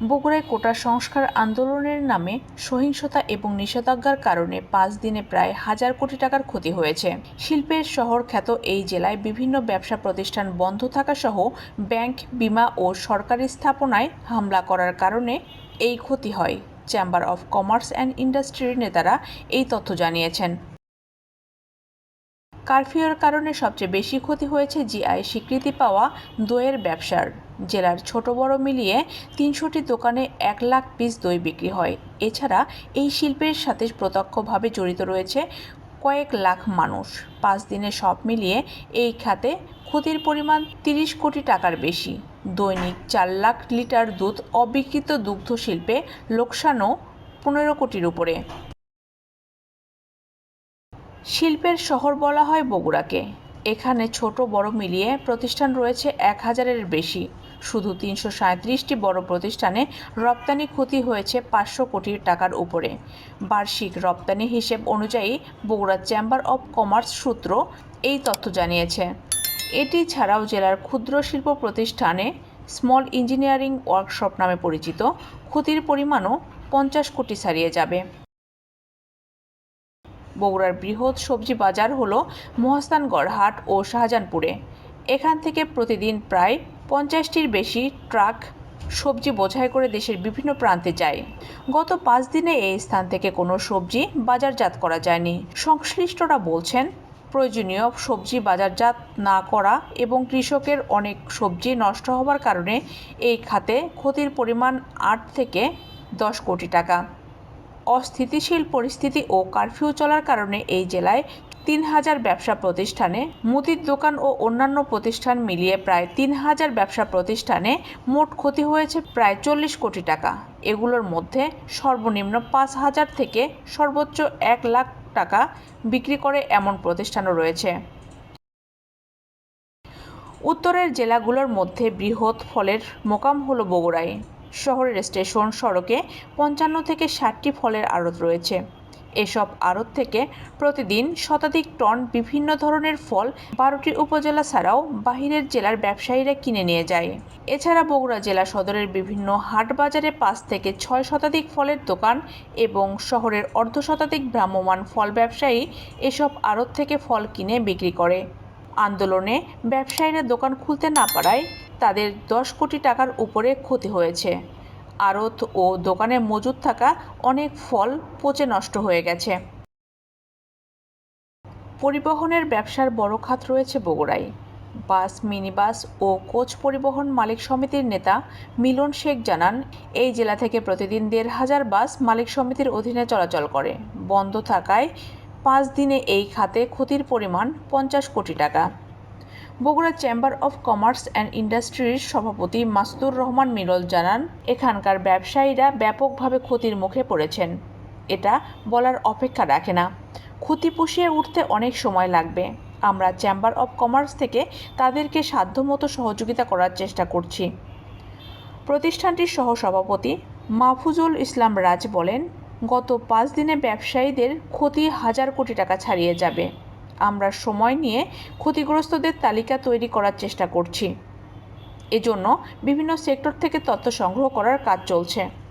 বগুড়ায় কোটা সংস্কার আন্দোলনের নামে সহিংসতা এবং নিষেধাজ্ঞার কারণে পাঁচ দিনে প্রায় হাজার কোটি টাকার ক্ষতি হয়েছে। শিল্পের শহর খ্যাত এই জেলায় বিভিন্ন ব্যবসা প্রতিষ্ঠান বন্ধ থাকা সহ ব্যাংক, বিমা ও সরকারি স্থাপনায় হামলা করার কারণে এই ক্ষতি হয়। চেম্বার অফ কমার্স অ্যান্ড ইন্ডাস্ট্রির নেতারা এই তথ্য জানিয়েছেন। কারফিউর কারণে সবচেয়ে বেশি ক্ষতি হয়েছে জিআই স্বীকৃতি পাওয়া দইয়ের ব্যবসার। জেলার ছোট বড় মিলিয়ে তিনশোটি দোকানে এক লাখ পিস দই বিক্রি হয়। এছাড়া এই শিল্পের সাথে প্রত্যক্ষভাবে জড়িত রয়েছে কয়েক লাখ মানুষ। পাঁচ দিনে সব মিলিয়ে এই খাতে ক্ষতির পরিমাণ তিরিশ কোটি টাকার বেশি। দৈনিক চার লাখ লিটার দুধ অবিকৃত দুগ্ধ শিল্পে লোকসানও পনেরো কোটির উপরে। শিল্পের শহর বলা হয় বগুড়াকে। এখানে ছোট বড় মিলিয়ে প্রতিষ্ঠান রয়েছে এক হাজারের বেশি। শুধু তিনশো সাঁত্রিশটি বড় প্রতিষ্ঠানে রপ্তানি ক্ষতি হয়েছে পাঁচশো কোটি টাকার উপরে। বার্ষিক রপ্তানি হিসেব অনুযায়ী বগুড়া চেম্বার অব কমার্স সূত্র এই তথ্য জানিয়েছে। এটি ছাড়াও জেলার ক্ষুদ্র শিল্প প্রতিষ্ঠানে স্মল ইঞ্জিনিয়ারিং ওয়ার্কশপ নামে পরিচিত। ক্ষতির পরিমাণও পঞ্চাশ কোটি ছাড়িয়ে যাবে। বগুড়ার বৃহৎ সবজি বাজার হল মহাস্থানগড় হাট ও শাহজাহানপুরে। এখান থেকে প্রতিদিন প্রায় পঞ্চাশটির বেশি ট্রাক সবজি বোঝাই করে দেশের বিভিন্ন প্রান্তে যায়। গত পাঁচ দিনে এই স্থান থেকে কোনো সবজি বাজারজাত করা যায়নি। সংশ্লিষ্টরা বলছেন, প্রয়োজনীয় সবজি বাজারজাত না করা এবং কৃষকের অনেক সবজি নষ্ট হওয়ার কারণে এই খাতে ক্ষতির পরিমাণ আট থেকে দশ কোটি টাকা। অস্থিতিশীল পরিস্থিতি ও কারফিউ চলার কারণে এই জেলায় তিন হাজার ব্যবসা প্রতিষ্ঠানে মুদির দোকান ও অন্যান্য প্রতিষ্ঠান মিলিয়ে প্রায় তিন হাজার ব্যবসা প্রতিষ্ঠানে মোট ক্ষতি হয়েছে প্রায় চল্লিশ কোটি টাকা। এগুলোর মধ্যে সর্বনিম্ন পাঁচ হাজার থেকে সর্বোচ্চ এক লাখ টাকা বিক্রি করে এমন প্রতিষ্ঠানও রয়েছে। উত্তরের জেলাগুলোর মধ্যে বৃহৎ ফলের মোকাম হলো বগুড়ায়। শহরের স্টেশন সড়কে পঞ্চান্ন থেকে ষাটটি ফলের আড়ত রয়েছে। এসব আড়ত থেকে প্রতিদিন শতাধিক টন বিভিন্ন ধরনের ফল বারোটি উপজেলা ছাড়াও বাহিরের জেলার ব্যবসায়ীরা কিনে নিয়ে যায়। এছাড়া বগুড়া জেলা সদরের বিভিন্ন হাট বাজারে পাঁচ থেকে ছয় শতাধিক ফলের দোকান এবং শহরের অর্ধ শতাধিক ভ্রাম্যমাণ ফল ব্যবসায়ী এসব আড়ত থেকে ফল কিনে বিক্রি করে। আন্দোলনে ব্যবসায়ীরা দোকান খুলতে না পারায় তাদের দশ কোটি টাকার উপরে ক্ষতি হয়েছে। আড়ত ও দোকানে মজুদ থাকা অনেক ফল পচে নষ্ট হয়ে গেছে। পরিবহনের ব্যবসার বড় খাত রয়েছে বগুড়ায়। বাস, মিনিবাস ও কোচ পরিবহন মালিক সমিতির নেতা মিলন শেখ জানান, এই জেলা থেকে প্রতিদিন দেড় হাজার বাস মালিক সমিতির অধীনে চলাচল করে। বন্ধ থাকায় পাঁচ দিনে এই খাতে ক্ষতির পরিমাণ পঞ্চাশ কোটি টাকা। Bogura chamber of commerce and ইন্ডাস্ট্রির সভাপতি মাস্তুর রহমান মিরল জানান, এখানকার ব্যবসায়ীরা ব্যাপকভাবে ক্ষতির মুখে পড়েছেন। এটা বলার অপেক্ষা রাখে না। ক্ষতি পুষিয়ে উঠতে অনেক সময় লাগবে। আমরা চেম্বার অফ কমার্স থেকে তাদেরকে সাধ্যমতো সহযোগিতা করার চেষ্টা করছি। প্রতিষ্ঠানটির সহসভাপতি মাহফুজুল ইসলাম রাজ বলেন, গত পাঁচ দিনে ব্যবসায়ীদের ক্ষতি হাজার কোটি টাকা ছাড়িয়ে যাবে। আমরা সময় নিয়ে ক্ষতিগ্রস্তদের তালিকা তৈরি করার চেষ্টা করছি। এজন্য বিভিন্ন সেক্টর থেকে তথ্য সংগ্রহ করার কাজ চলছে।